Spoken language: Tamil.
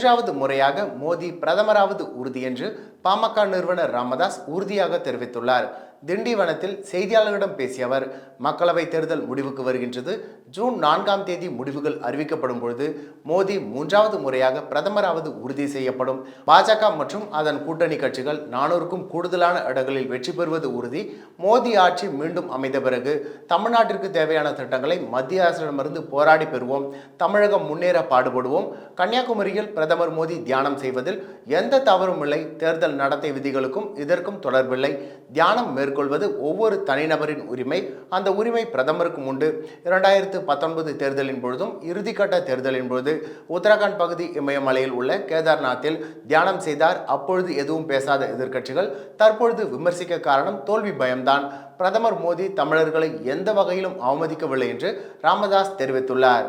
மூன்றாவது முறையாக மோடி பிரதமராவது உறுதி என்று பாமக நிறுவனர் ராமதாஸ் உறுதியாக தெரிவித்துள்ளார். திண்டிவனத்தில் செய்தியாளர்களிடம் பேசிய அவர் மக்களவைத் தேர்தல் முடிவுக்கு வருகின்றது. ஜூன் நான்காம் தேதி முடிவுகள் அறிவிக்கப்படும் பொழுது மோடி மூன்றாவது முறையாக பிரதமராவது உறுதி செய்யப்படும். பாஜக மற்றும் அதன் கூட்டணி கட்சிகள் நானூறுக்கும் கூடுதலான இடங்களில் வெற்றி பெறுவது உறுதி. மோடி ஆட்சி மீண்டும் அமைந்த பிறகு தமிழ்நாட்டிற்கு தேவையான திட்டங்களை மத்திய அரசிடமிருந்து போராடி பெறுவோம். தமிழகம் முன்னேற பாடுபடுவோம். கன்னியாகுமரியில் பிரதமர் மோடி தியானம் செய்வதில் எந்த தவறும் இல்லை. தேர்தல் நடத்தை விதிகளுக்கும் இதற்கும் தொடர்பில்லை. தியானம் மேற்கொள்வது ஒவ்வொரு தனிநபரின் உரிமை அந்த உரிமை பிரதமருக்கும் உண்டு. இரண்டாயிரத்து பத்தொன்பது தேர்தலின் பொழுதும் இறுதிக்கட்ட தேர்தலின் பொழுது உத்தரகாண்ட் பகுதி இமயமலையில் உள்ள கேதார்நாத்தில் தியானம் செய்தார். அப்பொழுது எதுவும் பேசாத எதிர்க்கட்சிகள் தற்பொழுது விமர்சிக்க காரணம் தோல்வி பயம்தான். பிரதமர் மோடி தமிழர்களை எந்த வகையிலும் அவமதிக்கவில்லை என்று ராமதாஸ் தெரிவித்துள்ளார்.